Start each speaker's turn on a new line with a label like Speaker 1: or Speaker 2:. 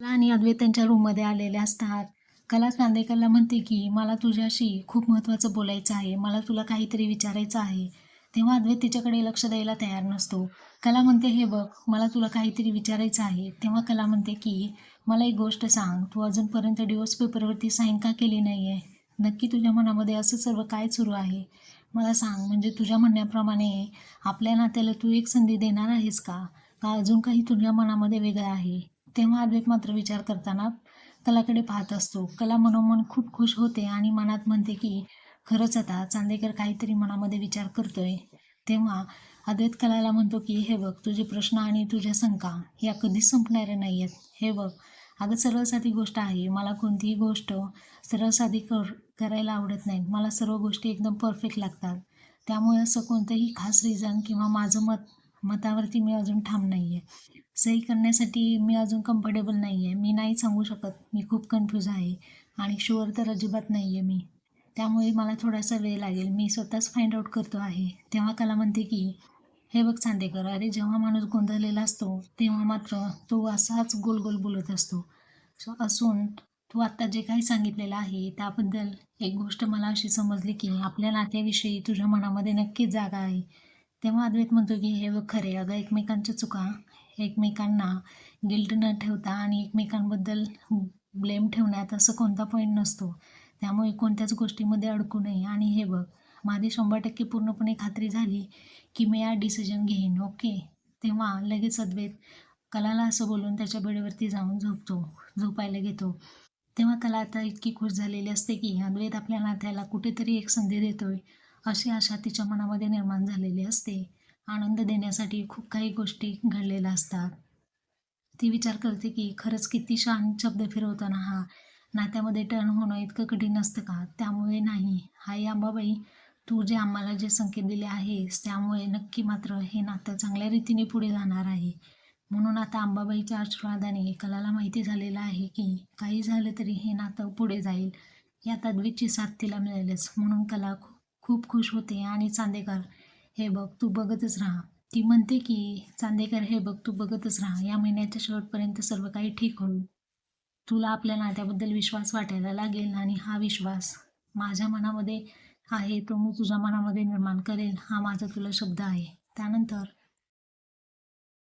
Speaker 1: कला आणि अद्वैत त्यांच्या रूममध्ये आलेले असतात. कला चांदेकरला म्हणते की मला तुझ्याशी खूप महत्त्वाचं बोलायचं आहे. मला तुला काहीतरी विचारायचं आहे. तेव्हा अद्वैत तिच्याकडे लक्ष द्यायला तयार नसतो. कला म्हणते हे बघ मला तुला काहीतरी विचारायचं आहे. तेव्हा कला म्हणते की मला एक गोष्ट सांग. तू अजूनपर्यंत डिवोर्स पेपरवरती साईन का केली नाही आहे नक्की तुझ्या मनामध्ये असं सर्व काय सुरू आहे? मला सांग म्हणजे तुझ्या म्हणण्याप्रमाणे आपल्या नात्याला तू एक संधी देणार आहेस का? का अजून काही तुझ्या मनामध्ये वेगळं आहे? तेव्हा अद्वैत मात्र विचार करताना कलाकडे पाहत असतो. कला मनोमन खूप खुश होते आणि मनात म्हणते की खरंच आता चांदेकर काहीतरी मनामध्ये विचार करतोय. तेव्हा अद्वैत कलाला म्हणतो की हे बघ तुझे प्रश्न आणि तुझ्या शंका या कधीच संपणाऱ्या नाही आहेत हे बघ अगं सरळ साधी गोष्ट आहे. मला कोणतीही गोष्ट सरळ साधी कर करायला आवडत नाही. मला सर्व गोष्टी एकदम परफेक्ट लागतात. त्यामुळे असं कोणतंही खास रिझन किंवा माझं मत मतावरती मी अजून ठाम नाही आहे सही करण्यासाठी मी अजून कम्फर्टेबल नाही आहे मी नाही सांगू शकत. मी खूप कन्फ्यूज आहे. आणि शुअर तर अजिबात नाही आहे मी. त्यामुळे मला थोडासा वेळ लागेल. मी स्वतःच फाइंड आऊट करतो आहे. तेव्हा कला म्हणते की हे बघ चांदेकर अरे जेव्हा माणूस गोंधळलेला असतो तेव्हा मात्र तो असाच गोल गोल बोलत असतो. सो असून तू आत्ता जे काही सांगितलेलं आहे त्याबद्दल एक गोष्ट मला अशी समजली की आपल्या नात्याविषयी तुझ्या मनामध्ये नक्कीच जागा आहे. तेव्हा अद्वैत म्हणतो की हे बघ खरे अगं एकमेकांच्या चुका एकमेकांना गिल्ट न ठेवता आणि एकमेकांबद्दल ब्लेम ठेवण्यात असं कोणता पॉईंट नसतो. त्यामुळे कोणत्याच गोष्टीमध्ये अडकू नये. आणि हे बघ माझी शंभर टक्के पूर्णपणे खात्री झाली की मी या डिसिजन घेईन ओके? तेव्हा लगेच अद्वैत कलाला असं बोलून त्याच्या बेडवरती जाऊन झोपतो झोपायला घेतो. तेव्हा कला आता इतकी खुश झालेली असते की अद्वैत आपल्या नात्याला कुठेतरी एक संधी देतोय. अशी आशा तिच्या मनामध्ये निर्माण झालेली असते. आनंद देण्यासाठी खूप काही गोष्टी घडलेल्या असतात. ती विचार करते की खरंच किती शान शब्द फिरवताना हा नात्यामध्ये टर्न होणं इतकं कठीण असतं का? त्यामुळे नाही. हाय अंबाबाई तू जे आम्हाला जे संकेत दिले आहेस त्यामुळे नक्की मात्र हे नातं चांगल्या रीतीने पुढे जाणार आहे. म्हणून आता अंबाबाईच्या आशीर्वादाने कलाला माहिती झालेलं आहे की काही झालं तरी हे नातं पुढे जाईल. या तद्वीची साथ तिला मिळेलच. म्हणून कला खूप खूप खुश होते आणि चांदेकर हे बघ तू बघतच राहा. ती म्हणते की चांदेकर हे बघ तू बघतच राहा. या महिन्याच्या शेवटपर्यंत सर्व काही ठीक होईल. तुला आपल्या नात्याबद्दल विश्वास वाटायला लागेल आणि हा विश्वास माझ्या मनामध्ये आहे तो मी तुझ्या मनामध्ये निर्माण करेल. हा माझा तुला शब्द आहे. त्यानंतर